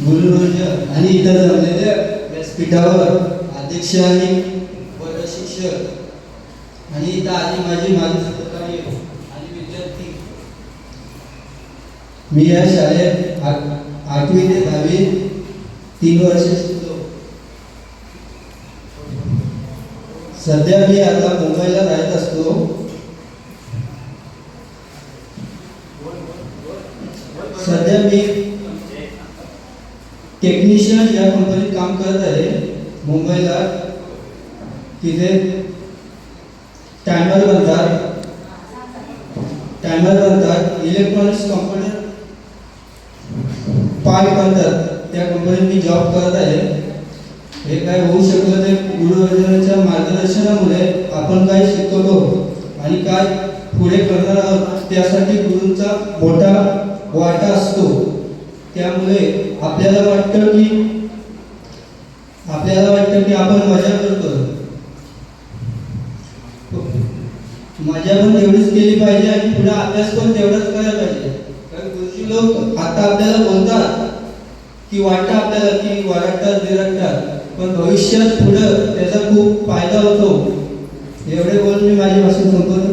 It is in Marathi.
गुरुवर्य आणि इतर जमलेल्या व्यासपीठावर अध्यक्ष आणि वर्ग शिक्षक आणि इथं आधी माझी माझे आणि विद्यार्थी. मी या शाळेत आठ- आठवी ते दहावी तीन वर्ष शिकलो. सध्या मी आता मुंबईला राहत असतो. सध्या मी टेक्निशियन या कंपनीत काम करत आहे. मुंबईला तिथे टायमर बनतात. टायमर बनतात. इलेक्ट्रॉनिक्स कंपनी पाय बनतात. त्या कंपनीत मी जॉब करत आहे. हे काय होऊ शकलं ते गुरुवर्जनाच्या मार्गदर्शनामुळे आपण काय शिकवतो आणि काय पुढे करणार आहोत त्यासाठी गुरूंचा मोठा वाटा असतो. त्यामुळे आपल्याला वाटतं की आपल्याला वाटतं की आपण मजा करतो मजा पण तेवढीच केली पाहिजे आणि पुढे अभ्यास पण तेवढाच करायला पाहिजे. कारण गुरुजी लोक आता आपल्याला बोलतात की वाटतं आपल्याला की वरडतात बिरडतात पण भविष्यात पुढं त्याचा खूप फायदा होतो. एवढे बोलून मी माझी भाषण संपवतो.